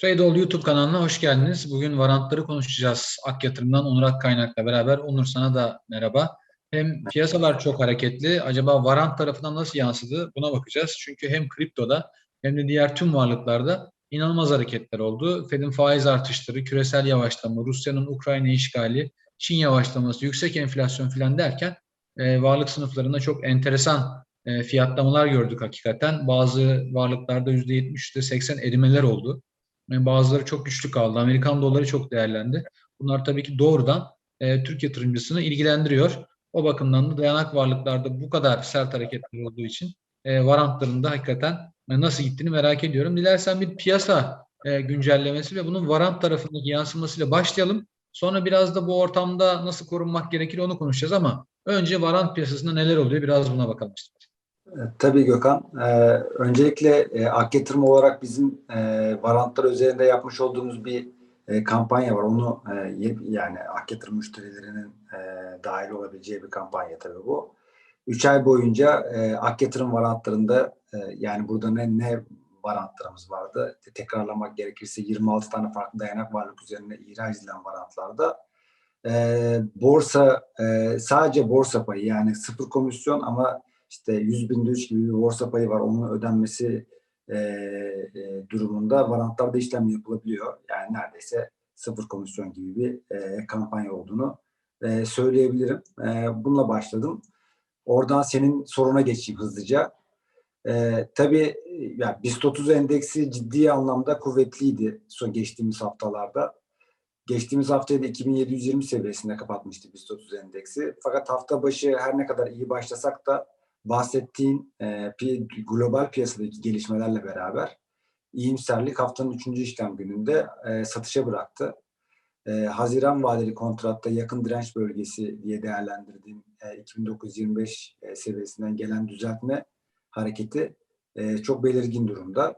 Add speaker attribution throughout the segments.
Speaker 1: Tradeol YouTube kanalına hoş geldiniz. Bugün varantları konuşacağız. Ak Yatırım'dan Onur Akkaynak'la beraber. Onur sana da merhaba. Hem piyasalar çok hareketli. Acaba varant tarafından nasıl yansıdı? Buna bakacağız. Çünkü hem kriptoda hem de diğer tüm varlıklarda inanılmaz hareketler oldu. Fed'in faiz artışları, küresel yavaşlama, Rusya'nın Ukrayna işgali, Çin yavaşlaması, yüksek enflasyon filan derken e, varlık sınıflarında çok enteresan e, fiyatlamalar gördük hakikaten. Bazı varlıklarda %70, %80 erimeler oldu. Bazıları çok güçlü kaldı. Amerikan doları çok değerlendi. Bunlar tabii ki doğrudan e, Türk yatırımcısını ilgilendiriyor. O bakımdan da dayanak varlıklarda bu kadar sert hareketler olduğu için e, varantların da hakikaten e, nasıl gittiğini merak ediyorum. Dilersen bir piyasa e, güncellemesi ve bunun varant tarafındaki yansımasıyla başlayalım. Sonra biraz da bu ortamda nasıl korunmak gerekir onu konuşacağız ama önce varant piyasasında neler oluyor biraz buna bakalım.
Speaker 2: E, tabii Gökhan. Ee, öncelikle e, ak yatırım olarak bizim e, varantlar üzerinde yapmış olduğumuz bir e, kampanya var. Onu e, yani ak yatırım müşterilerinin e, dahil olabileceği bir kampanya tabii bu. Üç ay boyunca e, ak yatırım varantlarında e, yani burada ne, ne varantlarımız vardı? Tekrarlamak gerekirse 26 tane farklı dayanak varlık üzerine ihraç edilen varantlarda e, borsa e, sadece borsa payı yani sıfır komisyon ama işte 100 bin düş gibi bir borsa payı var. Onun ödenmesi e, e, durumunda varantlarda işlem yapılabiliyor. Yani neredeyse sıfır komisyon gibi bir e, kampanya olduğunu e, söyleyebilirim. E, bununla başladım. Oradan senin soruna geçeyim hızlıca. E, tabii yani BIST 30 endeksi ciddi anlamda kuvvetliydi son geçtiğimiz haftalarda. Geçtiğimiz haftayı da 2720 seviyesinde kapatmıştı BIST 30 endeksi. Fakat hafta başı her ne kadar iyi başlasak da bahsettiğin e, global piyasadaki gelişmelerle beraber iyimserlik haftanın üçüncü işlem gününde e, satışa bıraktı. E, Haziran vadeli kontratta yakın direnç bölgesi diye değerlendirdiğim e, 2925 e, seviyesinden gelen düzeltme hareketi e, çok belirgin durumda.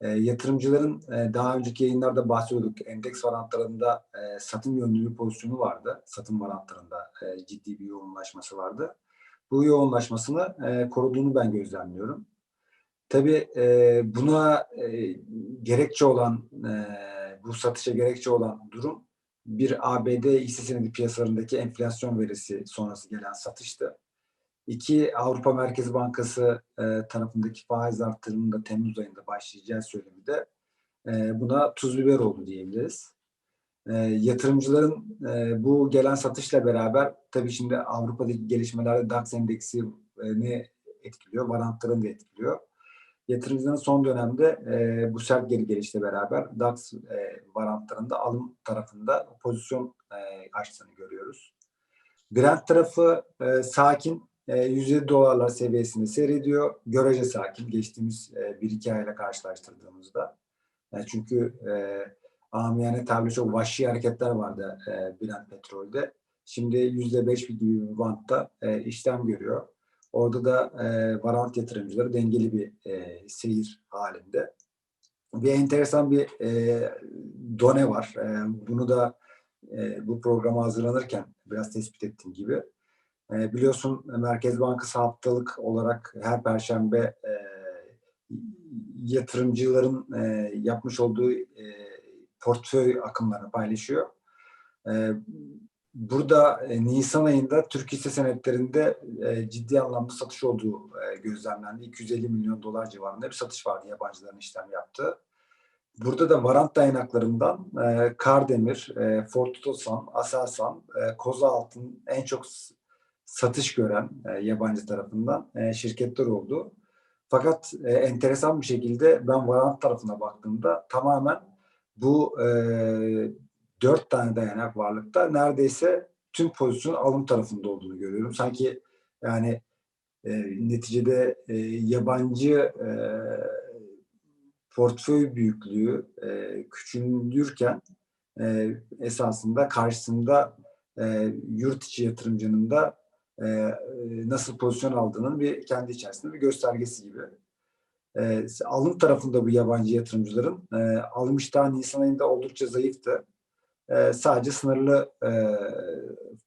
Speaker 2: E, yatırımcıların e, daha önceki yayınlarda bahsediyorduk. Endeks varantlarında e, satım yönlü bir pozisyonu vardı. Satım varantlarında e, ciddi bir yoğunlaşması vardı bu yoğunlaşmasını e, koruduğunu ben gözlemliyorum. Tabii e, buna e, gerekçe olan, e, bu satışa gerekçe olan durum bir ABD hisse senedi piyasalarındaki enflasyon verisi sonrası gelen satıştı. İki, Avrupa Merkez Bankası e, tarafındaki faiz artırımının da Temmuz ayında başlayacağı söylemi de e, buna tuz biber oldu diyebiliriz. E, yatırımcıların e, bu gelen satışla beraber tabii şimdi Avrupa'daki gelişmelerde DAX endeksi e, ne etkiliyor? Varantların da etkiliyor. Yatırımcıların son dönemde e, bu sert geri gelişle beraber DAX e, varantlarında alım tarafında pozisyon e, açtığını görüyoruz. Brent tarafı e, sakin, e, 107 dolarlar seviyesini seyrediyor. Görece sakin geçtiğimiz e, 1-2 ayla karşılaştırdığımızda. Yani çünkü e, amiyane tabiri çok vahşi hareketler vardı e, Brent petrolde. Şimdi yüzde beş bir bantta e, işlem görüyor. Orada da e, varant yatırımcıları dengeli bir e, seyir halinde. Bir enteresan bir e, done var. E, bunu da e, bu programa hazırlanırken biraz tespit ettiğim gibi. E, biliyorsun Merkez Bankası haftalık olarak her perşembe e, yatırımcıların e, yapmış olduğu e, portföy akımlarını paylaşıyor. E, burada e, Nisan ayında Türk hisse senetlerinde e, ciddi anlamda satış olduğu e, gözlemlendi. 250 milyon dolar civarında bir satış vardı yabancıların işlem yaptığı. Burada da varant dayanaklarından e, Kardemir, e, Ford Otosan, Aselsan, e, Koza Altın en çok satış gören e, yabancı tarafından e, şirketler oldu. Fakat e, enteresan bir şekilde ben varant tarafına baktığımda tamamen bu e, dört tane dayanak varlıkta neredeyse tüm pozisyon alım tarafında olduğunu görüyorum. Sanki yani e, neticede e, yabancı e, portföy büyüklüğü e, küçülürken e, esasında karşısında e, yurt içi yatırımcının da e, nasıl pozisyon aldığının bir kendi içerisinde bir göstergesi gibi e, alım tarafında bu yabancı yatırımcıların e, alım iştahı Nisan ayında oldukça zayıftı. E, sadece sınırlı e,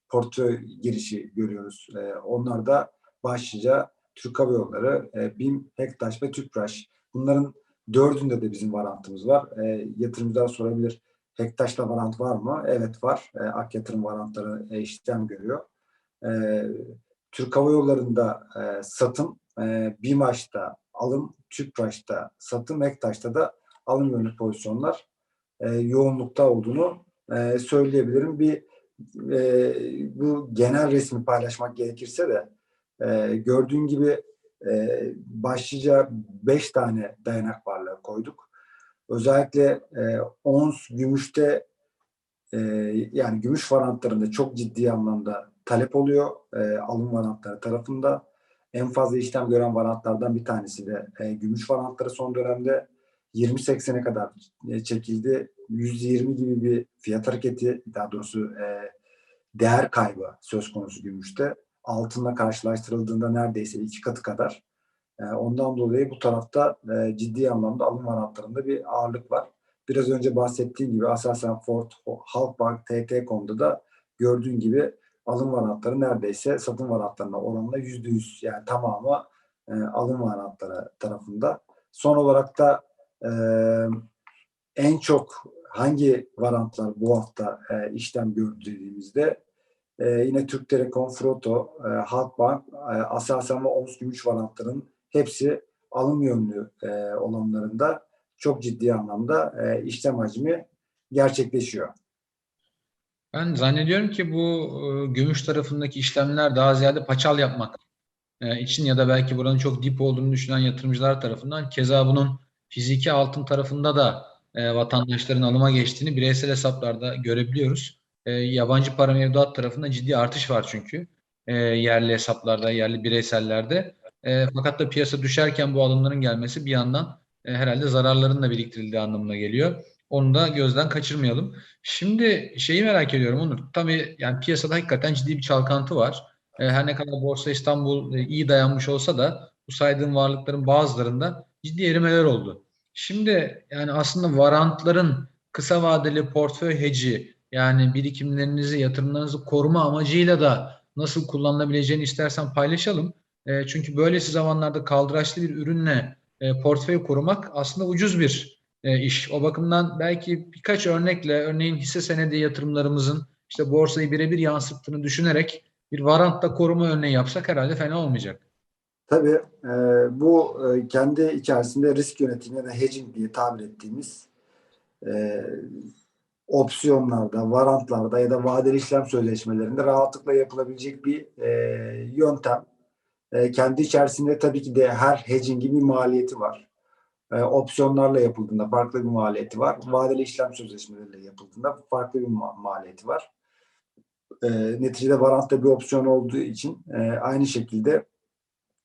Speaker 2: portföy girişi görüyoruz. E, onlar da başlıca Türk Hava Yolları, e, BİM, Hektaş ve Tüpraş. Bunların Dördünde de bizim varantımız var. E, yatırımcılar sorabilir. Hektaş'ta varant var mı? Evet var. E, Ak yatırım varantları e, işlem görüyor. E, Türk Hava Yolları'nda e, satım, e, BİMAŞ'ta alım, TÜPRAŞ'ta satım, Ektaş'ta da alım yönlü pozisyonlar e, yoğunlukta olduğunu e, söyleyebilirim. Bir e, bu genel resmi paylaşmak gerekirse de e, gördüğün gibi e, başlıca 5 tane dayanak varlığı koyduk. Özellikle e, ons gümüşte e, yani gümüş varantlarında çok ciddi anlamda talep oluyor e, alım varantları tarafında. En fazla işlem gören varantlardan bir tanesi de e, gümüş varantları son dönemde 20.80'e kadar e, çekildi. 120 gibi bir fiyat hareketi daha doğrusu e, değer kaybı söz konusu gümüşte. Altınla karşılaştırıldığında neredeyse iki katı kadar. E, ondan dolayı bu tarafta e, ciddi anlamda alım varantlarında bir ağırlık var. Biraz önce bahsettiğim gibi Aselsan, Ford, Halkbank, TT.com'da da gördüğün gibi alım varatları neredeyse satım varatlarına oranla yüzde yüz yani tamamı e, alım varatları tarafında. Son olarak da e, en çok hangi varantlar bu hafta e, işlem gördü dediğimizde e, yine Türk Telekom, Froto, e, Halkbank, e, Aselsan ve Ons Gümüş varantların hepsi alım yönlü e, olanlarında çok ciddi anlamda e, işlem hacmi gerçekleşiyor.
Speaker 1: Ben zannediyorum ki bu e, gümüş tarafındaki işlemler daha ziyade paçal yapmak e, için ya da belki buranın çok dip olduğunu düşünen yatırımcılar tarafından keza bunun fiziki altın tarafında da e, vatandaşların alıma geçtiğini bireysel hesaplarda görebiliyoruz. E, yabancı para mevduat tarafında ciddi artış var çünkü yerli hesaplarda, yerli bireysellerde. Fakat da piyasa düşerken bu alımların gelmesi bir yandan herhalde zararların da biriktirildiği anlamına geliyor. Onu da gözden kaçırmayalım. Şimdi şeyi merak ediyorum Onur. Tabii yani piyasada hakikaten ciddi bir çalkantı var. E, her ne kadar Borsa İstanbul e, iyi dayanmış olsa da bu saydığım varlıkların bazılarında ciddi erimeler oldu. Şimdi yani aslında varantların kısa vadeli portföy heci yani birikimlerinizi, yatırımlarınızı koruma amacıyla da nasıl kullanılabileceğini istersen paylaşalım. E, çünkü böylesi zamanlarda kaldıraçlı bir ürünle e, portföy korumak aslında ucuz bir e, iş. O bakımdan belki birkaç örnekle örneğin hisse senedi yatırımlarımızın işte borsayı birebir yansıttığını düşünerek bir varantta koruma örneği yapsak herhalde fena olmayacak.
Speaker 2: Tabii e, bu e, kendi içerisinde risk yönetimi ya da hedging diye tabir ettiğimiz e, opsiyonlarda, varantlarda ya da vadeli işlem sözleşmelerinde rahatlıkla yapılabilecek bir yöntem. Kendi içerisinde tabii ki de her hedging'in bir maliyeti var. E, opsiyonlarla yapıldığında farklı bir maliyeti var. Vadeli işlem sözleşmeleriyle yapıldığında farklı bir ma- maliyeti var. E, neticede varantta bir opsiyon olduğu için e, aynı şekilde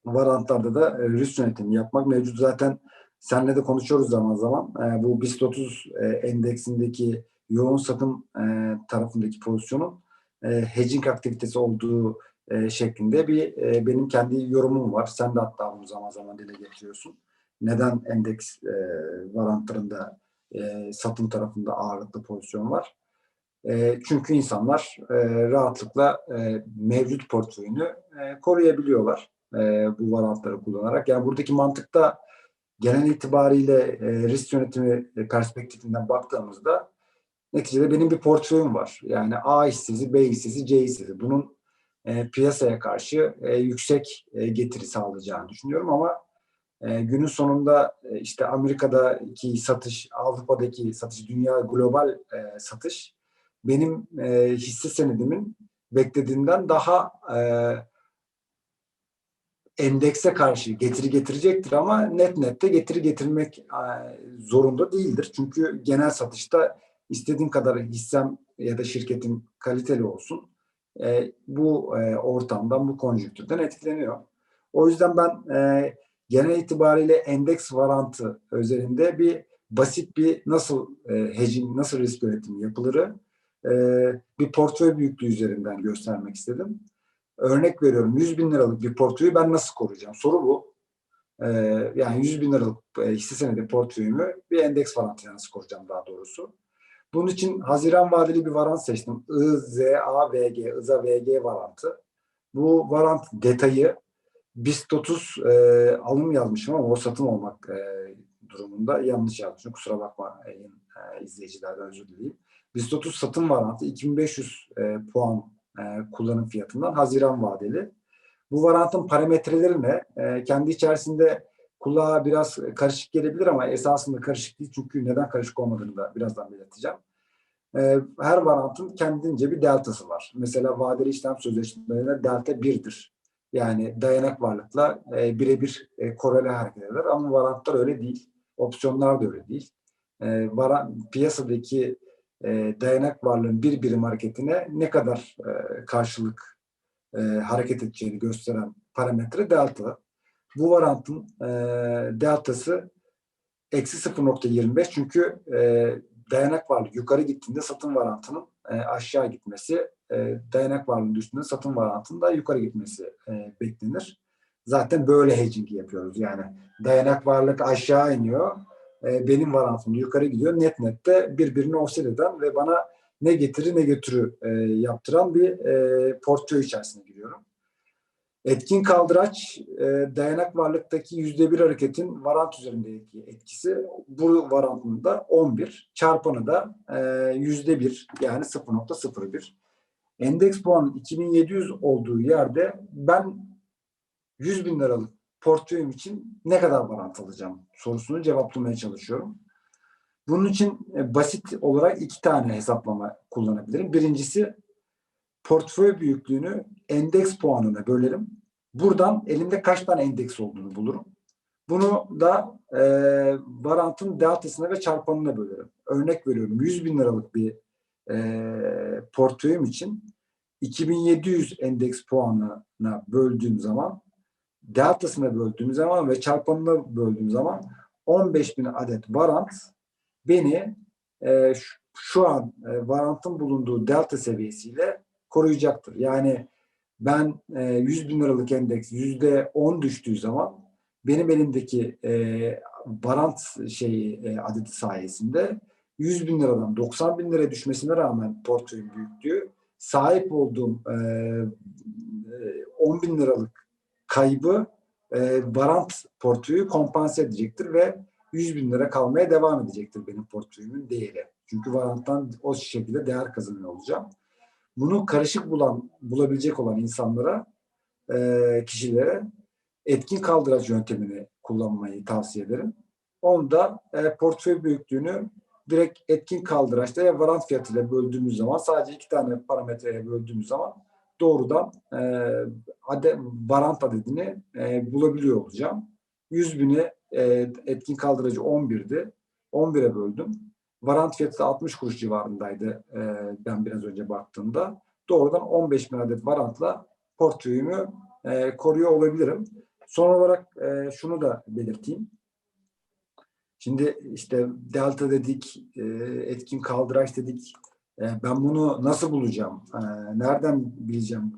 Speaker 2: varantlarda da e, risk yönetimi yapmak mevcut. Zaten senle de konuşuyoruz zaman zaman. E, bu BIST 30 e, endeksindeki yoğun satım e, tarafındaki pozisyonun e, hedging aktivitesi olduğu e, şeklinde bir e, benim kendi yorumum var. Sen de hatta bunu zaman zaman dile getiriyorsun. Neden endeks e, varantlarında e, satım tarafında ağırlıklı pozisyon var? E, çünkü insanlar e, rahatlıkla e, mevcut portföyünü e, koruyabiliyorlar e, bu varantları kullanarak. Yani buradaki mantıkta genel itibariyle e, risk yönetimi perspektifinden baktığımızda neticede benim bir portföyüm var. Yani A hissesi, B hissesi, C hissesi. Bunun e, piyasaya karşı e, yüksek e, getiri sağlayacağını düşünüyorum ama e, günün sonunda e, işte Amerika'daki satış, Avrupa'daki satış, dünya global e, satış benim e, hisse senedimin beklediğimden daha e, endekse karşı getiri getirecektir ama net nette getiri getirmek e, zorunda değildir. Çünkü genel satışta istediğin kadar hissem ya da şirketin kaliteli olsun e, bu e, ortamdan, bu konjüktürden etkileniyor. O yüzden ben genel itibariyle endeks varantı üzerinde bir basit bir nasıl e, hedging, nasıl risk yönetimi yapılırı e, bir portföy büyüklüğü üzerinden göstermek istedim. Örnek veriyorum 100 bin liralık bir portföyü ben nasıl koruyacağım? Soru bu. E, yani 100 bin liralık e, hisse senedi portföyümü bir endeks varantıyla nasıl koruyacağım daha doğrusu. Bunun için Haziran vadeli bir varant seçtim. IZAVG, IZAVG varantı. Bu varant detayı BIST 30 e, alım yazmışım ama o satım olmak e, durumunda yanlış yazmışım. Kusura bakma e, e, izleyicilerden özür dileyim. BIST 30 satın varantı 2500 e, puan e, kullanım fiyatından Haziran vadeli. Bu varantın parametreleri ne? E, kendi içerisinde kulağa biraz karışık gelebilir ama esasında karışık değil. Çünkü neden karışık olmadığını da birazdan belirteceğim. E, her varantın kendince bir deltası var. Mesela vadeli işlem sözleşmelerinde delta 1'dir. Yani dayanak varlıkla e, birebir e, korele hareket eder. Ama varantlar öyle değil. Opsiyonlar da öyle değil. E, varan, piyasadaki e, dayanak varlığın bir birim hareketine ne kadar e, karşılık e, hareket edeceğini gösteren parametre delta. Bu varantın e, deltası eksi 0.25 çünkü e, dayanak varlık yukarı gittiğinde satın varantının e, aşağı gitmesi, e, dayanak varlığının düştüğünde satın varantının da yukarı gitmesi e, beklenir. Zaten böyle hedging yapıyoruz. Yani dayanak varlık aşağı iniyor, e, benim varantım yukarı gidiyor. Net nette birbirini offset eden ve bana ne getiri ne götürü yaptıran bir portföy içerisine giriyorum. Etkin kaldıraç dayanak varlıktaki yüzde bir hareketin varant üzerindeki etkisi bu varantın da 11 çarpanı da yüzde bir yani 0.01 endeks puanı 2700 olduğu yerde ben 100 bin liralık portföyüm için ne kadar varant alacağım sorusunu cevaplamaya çalışıyorum. Bunun için e, basit olarak iki tane hesaplama kullanabilirim. Birincisi portföy büyüklüğünü endeks puanına bölerim. Buradan elimde kaç tane endeks olduğunu bulurum. Bunu da e, varantın deltasına ve çarpanına bölerim. Örnek veriyorum 100 bin liralık bir e, portföyüm için 2700 endeks puanına böldüğüm zaman deltasına böldüğüm zaman ve çarpanına böldüğüm zaman 15 bin adet varant beni e, şu, an e, varantın bulunduğu delta seviyesiyle koruyacaktır. Yani ben e, 100 bin liralık endeks yüzde 10 düştüğü zaman benim elimdeki e, varant şeyi e, adeti sayesinde 100 bin liradan 90 bin liraya düşmesine rağmen portföyün büyüklüğü sahip olduğum e, 10 bin liralık kaybı e, varant portföyü kompanse edecektir ve 100 bin lira kalmaya devam edecektir benim portföyümün değeri. Çünkü varanttan o şekilde değer kazanıyor olacağım. Bunu karışık bulan, bulabilecek olan insanlara, e, kişilere etkin kaldıraç yöntemini kullanmayı tavsiye ederim. Onda e, portföy büyüklüğünü direkt etkin kaldıraçta ya varant fiyatıyla böldüğümüz zaman sadece iki tane parametreye böldüğümüz zaman doğrudan e, ade, varant adedini e, bulabiliyor olacağım. 100 bini e, etkin kaldırıcı 11'di. 11'e böldüm. Varant fiyatı da 60 kuruş civarındaydı e, ben biraz önce baktığımda. Doğrudan 15 bin adet varantla portföyümü e, koruyor olabilirim. Son olarak e, şunu da belirteyim. Şimdi işte delta dedik, e, etkin kaldıraç dedik. E, ben bunu nasıl bulacağım? E, nereden bileceğim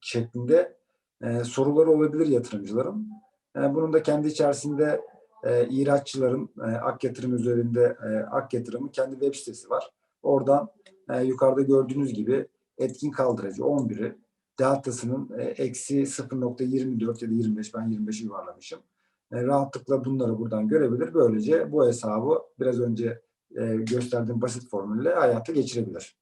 Speaker 2: şeklinde e, soruları olabilir yatırımcıların. Bunun da kendi içerisinde e, ihraççıların Ak Yatırım üzerinde Ak Yatırım'ın kendi web sitesi var. Oradan yukarıda gördüğünüz gibi etkin kaldırıcı 11'i deltasının eksi 0.24 ya da 25 ben 25'i yuvarlamışım. E, rahatlıkla bunları buradan görebilir. Böylece bu hesabı biraz önce e, gösterdiğim basit formülle hayata geçirebilir.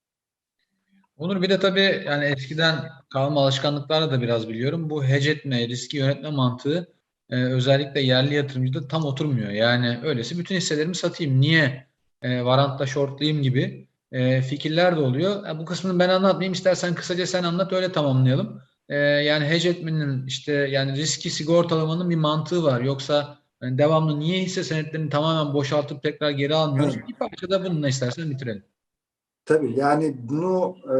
Speaker 1: Onur bir de tabii yani eskiden kalma alışkanlıklarla da biraz biliyorum. Bu hedge etme, riski yönetme mantığı e, özellikle yerli yatırımcıda tam oturmuyor. Yani öylesi bütün hisselerimi satayım. Niye e, varantla shortlayayım gibi e, fikirler de oluyor. E, bu kısmını ben anlatmayayım. İstersen kısaca sen anlat öyle tamamlayalım. E, yani hedge etmenin işte yani riski sigortalamanın bir mantığı var. Yoksa yani devamlı niye hisse senetlerini tamamen boşaltıp tekrar geri almıyoruz?
Speaker 2: Evet.
Speaker 1: Bir parçada bununla istersen bitirelim.
Speaker 2: Tabii yani bunu e,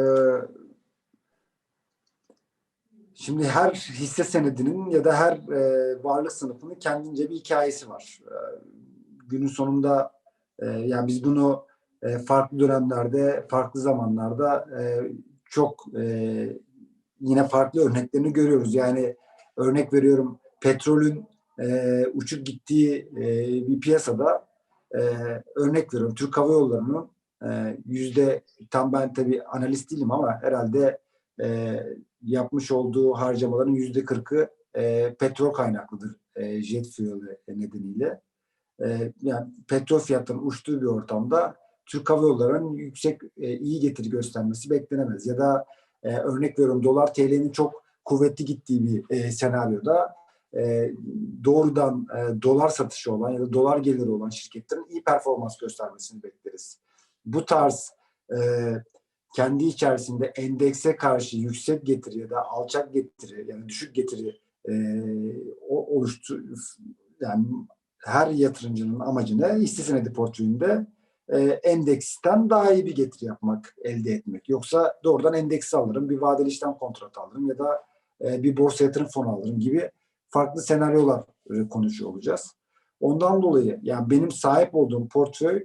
Speaker 2: şimdi her hisse senedinin ya da her e, varlık sınıfının kendince bir hikayesi var. E, günün sonunda e, yani biz bunu e, farklı dönemlerde, farklı zamanlarda e, çok e, yine farklı örneklerini görüyoruz. Yani örnek veriyorum petrolün e, uçup gittiği e, bir piyasada e, örnek veriyorum Türk Hava Yolları'nın e, yüzde tam ben tabi analist değilim ama herhalde e, yapmış olduğu harcamaların yüzde kırkı e, petrol kaynaklıdır e, jet fuel nedeniyle. e, yani petrol fiyatlarının uçtuğu bir ortamda Türk Hava Yolları'nın yüksek e, iyi getiri göstermesi beklenemez. Ya da e, örnek veriyorum dolar TL'nin çok kuvvetli gittiği bir e, senaryoda e, doğrudan e, dolar satışı olan ya da dolar geliri olan şirketlerin iyi performans göstermesini bekleriz. Bu tarz e, kendi içerisinde endekse karşı yüksek getiri ya da alçak getiri yani düşük getiri e, o oluştu yani her yatırımcının amacı ne? Hisse senedi portföyünde e, endeksten daha iyi bir getiri yapmak, elde etmek. Yoksa doğrudan endeksi alırım, bir vadeli işlem kontratı alırım ya da e, bir borsa yatırım fonu alırım gibi farklı senaryolar e, konuşuyor olacağız. Ondan dolayı yani benim sahip olduğum portföy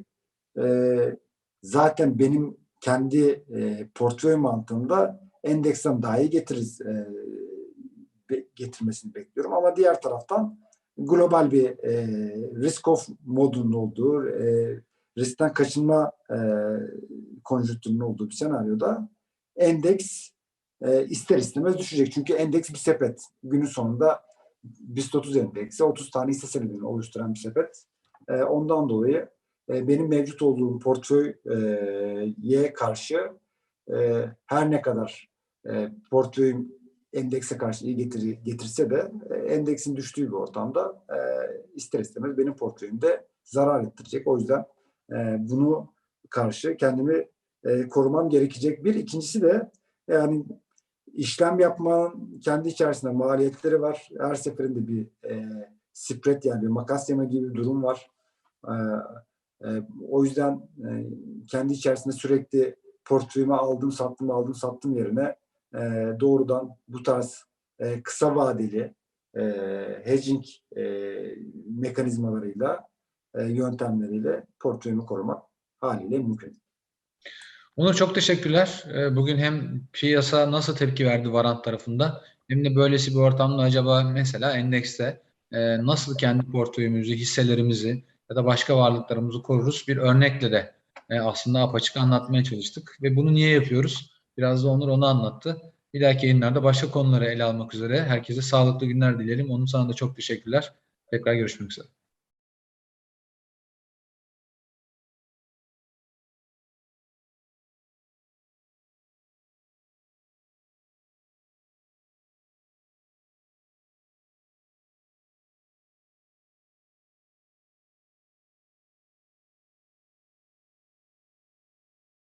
Speaker 2: zaten benim kendi e, portföy mantığımda endeksten daha iyi getiririz, getirmesini bekliyorum. Ama diğer taraftan global bir e, risk off modunun olduğu, e, riskten kaçınma e, konjonktürünün olduğu bir senaryoda endeks e, ister istemez düşecek. Çünkü endeks bir sepet. Günün sonunda BIST 30 endeksi 30 tane hisse senedini oluşturan bir sepet. E, ondan dolayı e, benim mevcut olduğum portföye karşı e, her ne kadar e, portföyüm endekse karşı iyi getiri, getirse de e, endeksin düştüğü bir ortamda e, ister istemez benim portföyümde zarar ettirecek. O yüzden e, bunu karşı kendimi e, korumam gerekecek. Bir ikincisi de yani işlem yapmanın kendi içerisinde maliyetleri var. Her seferinde bir e, spread yani bir makas yeme gibi bir durum var. E, e, o yüzden e, kendi içerisinde sürekli portföyümü aldım sattım aldım sattım yerine e, doğrudan bu tarz e, kısa vadeli e, hedging e, mekanizmalarıyla e, yöntemleriyle portföyümü korumak haliyle mümkün.
Speaker 1: Onur çok teşekkürler. Ee, Bugün hem piyasa nasıl tepki verdi Varant tarafında hem de böylesi bir ortamda acaba mesela endekste e, nasıl kendi portföyümüzü, hisselerimizi ya da başka varlıklarımızı koruruz bir örnekle de e, aslında apaçık anlatmaya çalıştık. Ve bunu niye yapıyoruz? Biraz da Onur onu anlattı. Bir dahaki yayınlarda başka konuları ele almak üzere herkese sağlıklı günler dileyelim. Onun sana da çok teşekkürler. Tekrar görüşmek üzere.